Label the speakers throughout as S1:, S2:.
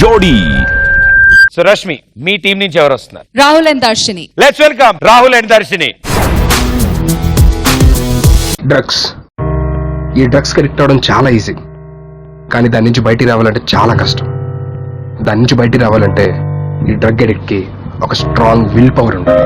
S1: జోడీ.
S2: సో రష్మి మీ టీం నుంచి ఎవరు వస్తున్నారు?
S3: Rahul and Darshini.
S2: Let's welcome Rahul and Darshini.
S4: Drugs ఈ డ్రగ్స్ అడిక్ట్ అవ్వడం చాలా ఈజీ కానీ దాని నుంచి బయటికి రావాలంటే చాలా కష్టం. దాని నుంచి బయటికి రావాలంటే ఈ డ్రగ్ అడిక్ట్కి ఒక స్ట్రాంగ్ విల్ పవర్ ఉంటుంది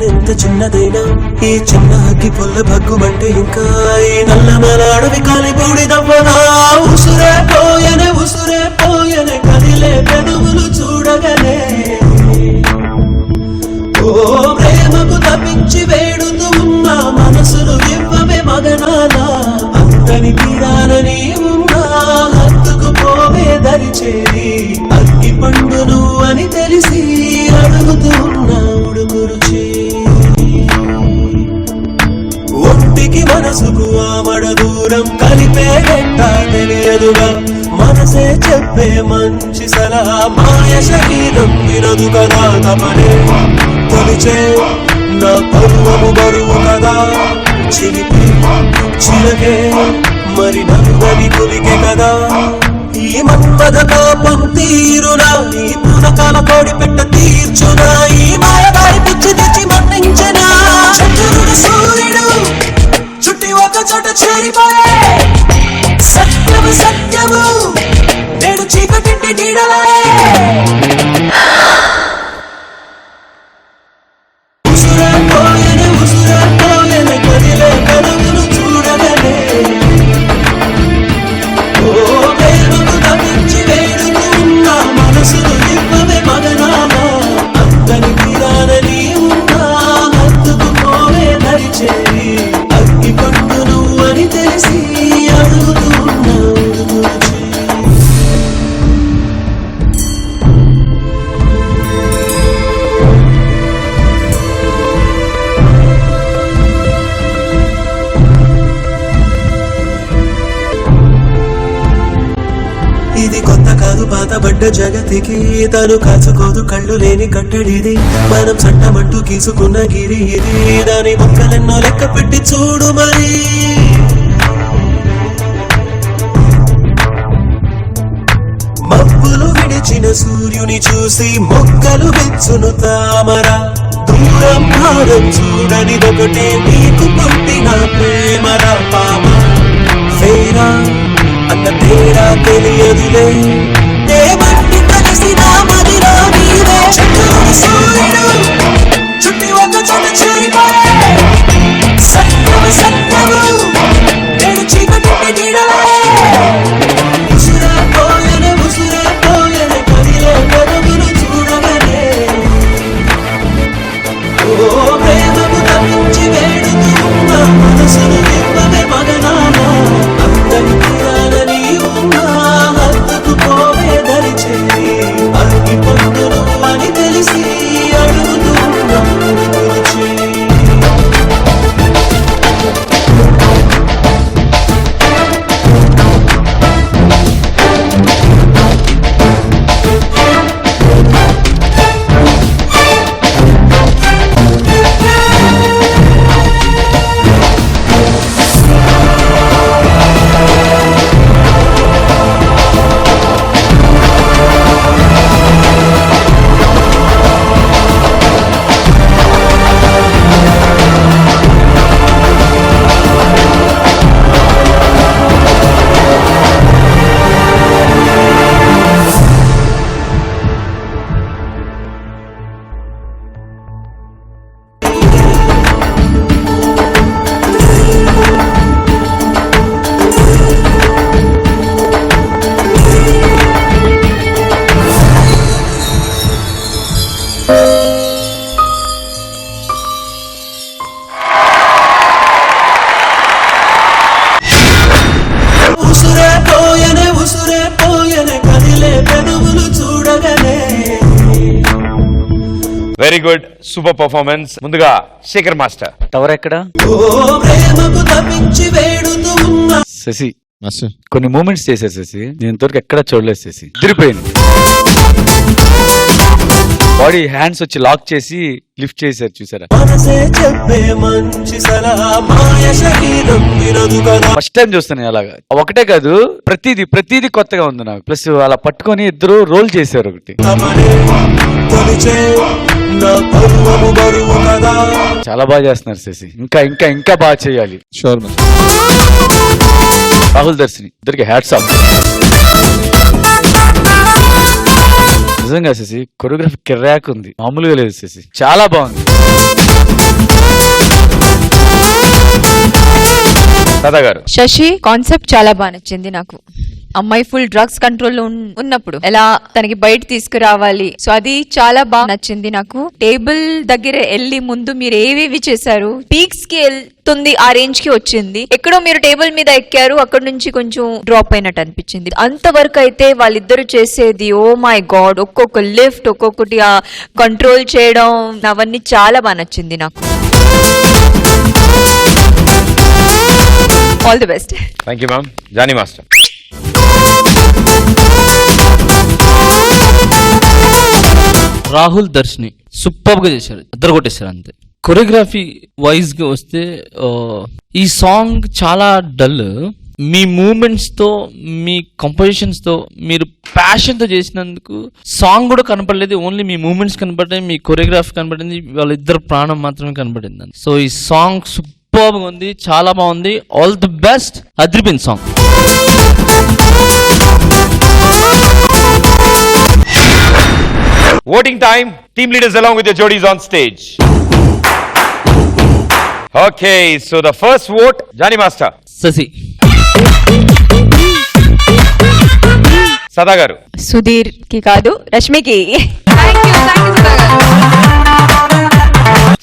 S5: ఎంత చిన్నదైనా ఈ చిన్న అగ్గి పుల్ల భగ్గుమంటే ఇంకా ఈ నల్లమల అడవి కాలి బూడిదవ్వనా ఉసురే పోయనే ఉసురే పోయనే కదిలే పెదవులు చూడగలే. ఓ ప్రేమకు తప్పించి వేడుతూ ఉన్న మనసును ఇవ్వవే మగనాలా అంతని తీరాలని ఉన్నా హత్తుకు పోవే దరిచేరి. అగ్గి పండు అని తెలిసి అడుగుతూ ఆమడ దూరం కలిపే గంట తెలియదుగా. మనసే చెప్పే మంచి సలహా. మాయ శరీరం వినదు కదా తమనే తొలిచే నా పరువము బరువు కదా. చిలిపి చిలకే మరి నందని పులికే కదా. ఈ మన్మద కోపం తీరునా? ఈ పునకాల కోడి పెట్ట తీర్చునా? ఈ మాయదారి పిచ్చి తెచ్చి మన్నించనా? చంద్రుడు సూర్యుడు చుట్టి ఒక చోట చేరిపోయే. సత్యము సత్యము నేను చీకటింటి నీడలే బిడ్డ జగతికి తను కాచుకోదు కళ్ళు లేని కట్టడిది. మనం చట్టమంటూ గీసుకున్న గిరి ఇది. దాని మొక్కలెన్నో లెక్క పెట్టి చూడు మరి. మబ్బులు విడిచిన సూర్యుని చూసి మొక్కలు పెంచును తామర. దూరం భారం చూడనిదొకటే నీకు పుట్టిన ప్రేమరా పాప. ఫేరా అన్న తేరా తెలియదులే.
S2: వెరీ గుడ్ సూపర్ పర్ఫార్మెన్స్ ముందుగా శేఖర్ మాస్టర్.
S1: టవర్ ఎక్కడ?
S5: ఓ ప్రేమకు తప్పించి వేడుతూ ఉన్న
S1: శశి కొన్ని మూమెంట్స్ చేశారు శశి నేను ఇంతవరకు ఎక్కడ చూడలేదు శశి. తిరిగిపోయింది బాడీ హ్యాండ్స్ వచ్చి లాక్ చేసి లిఫ్ట్ చేశారు చూసారా? ఫస్ట్ టైం చూస్తాను అలాగా ఒకటే కాదు ప్రతిదీ ప్రతిదీ కొత్తగా ఉంది నాకు. ప్లస్ అలా పట్టుకొని ఇద్దరు రోల్ చేశారు ఒకటి. చాలా బాగా చేస్తున్నారు శశి. ఇంకా ఇంకా ఇంకా బాగా చేయాలి.
S3: షూర్
S1: రాహుల్ దర్శిని ఇద్దరికి హ్యాట్స్ ఆఫ్ నిజంగా శశి కొరియోగ్రఫీ కిర్రాక్ ఉంది. మామూలుగా లేదు శశి. చాలా బాగుంది.
S2: సదా గారు
S6: శశి కాన్సెప్ట్ చాలా బాగా నచ్చింది నాకు. అమ్మాయి ఫుల్ డ్రగ్స్ కంట్రోల్లో ఉన్నప్పుడు ఎలా తనకి బయట తీసుకురావాలి. సో అది చాలా బాగా నచ్చింది నాకు. టేబుల్ దగ్గర వెళ్ళి ముందు మీరు ఏవేవి చేశారు? పీక్స్కి వెళ్తుంది ఆ రేంజ్కి వచ్చింది. ఎక్కడో మీరు టేబుల్ మీద ఎక్కారు అక్కడ నుంచి కొంచెం డ్రాప్ అయినట్టు అనిపించింది. అంతవరకు అయితే వాళ్ళిద్దరు చేసేది ఓ మై గాడ్ ఒక్కొక్క లిఫ్ట్ ఒక్కొక్కటి ఆ కంట్రోల్ చేయడం అవన్నీ చాలా బాగా నచ్చింది నాకు. All the best
S2: thank you ma'am Jani master
S7: Rahul Darshini సూపర్గా చేశారు ఇద్దరు కొట్టేశారు అంతే. కొరియోగ్రఫీ వైజ్గా వస్తే ఈ సాంగ్ చాలా డల్ మీ మూమెంట్స్తో మీ కంపోజిషన్స్తో మీరు ప్యాషన్తో చేసినందుకు సాంగ్ కూడా కనపడలేదు. ఓన్లీ మీ మూమెంట్స్ కనపడ్డాయి మీ కొరియోగ్రఫీ కనపడింది వాళ్ళిద్దరు ప్రాణం మాత్రమే కనపడింది సో ఈ సాంగ్ సూపర్గా ఉంది చాలా బాగుంది. All the best అద్రిపిన్ song
S2: voting time team leaders along with your jodies on stage. Okay so the first vote Jani master
S7: Shashi
S2: Sada గారు
S6: సుధీర్కి కాదు రష్మికి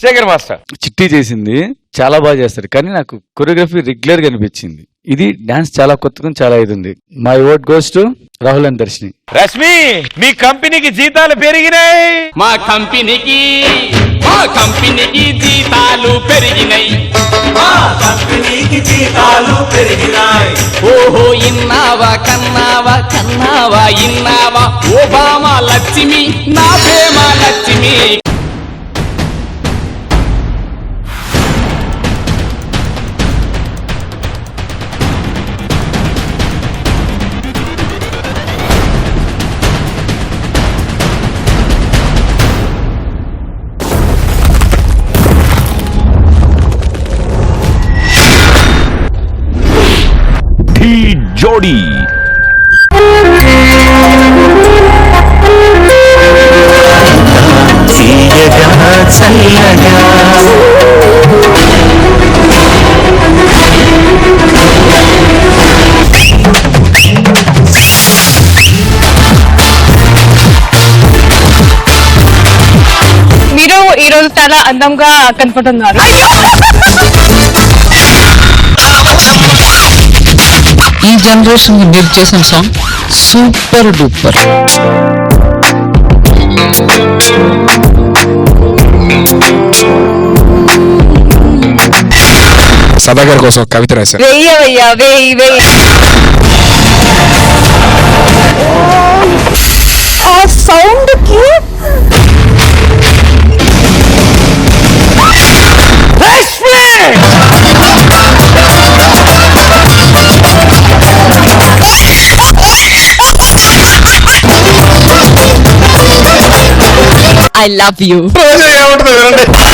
S2: శేఖర్ మాస్టర్.
S1: చిట్టి చేసింది చాలా బాగా చేస్తారు కానీ నాకు కొరియోగ్రఫీ రెగ్యులర్గా అనిపించింది. ఇది డాన్స్ చాలా కొత్తగా చాలా ఇది ఉంది. My vote goes to Rahul and Darshini
S2: Rashmi మీ కంపెనీకి జీతాలు పెరిగినాయి.
S8: మా కంపెనీకి మా కంపెనీకి జీతాలు పెరిగినాయి.
S5: కంపెనీకి జీతాలు పెరిగినాయి.
S8: ఓహో ఇన్నావా కన్నావా కన్నావా ఇన్నావా? ఓబామా లక్ష్మి నా ప్రేమ లక్ష్మి.
S2: జోడీ.
S5: చల్లగా
S9: మీరు ఈ రోజు చాలా అందంగా కనపడుతున్నారు.
S10: ఈ జనరేషన్ మీరు చేసిన సాంగ్ సూపర్ డూపర్.
S4: సదా గారి కోసం కవిత రాశారు
S6: వెయ్యవయ్యా వెయ్యి వెయ్యి
S9: ఆ సౌండ్
S6: ఐ లవ్ యూ
S4: ఏమంటుంది వినండి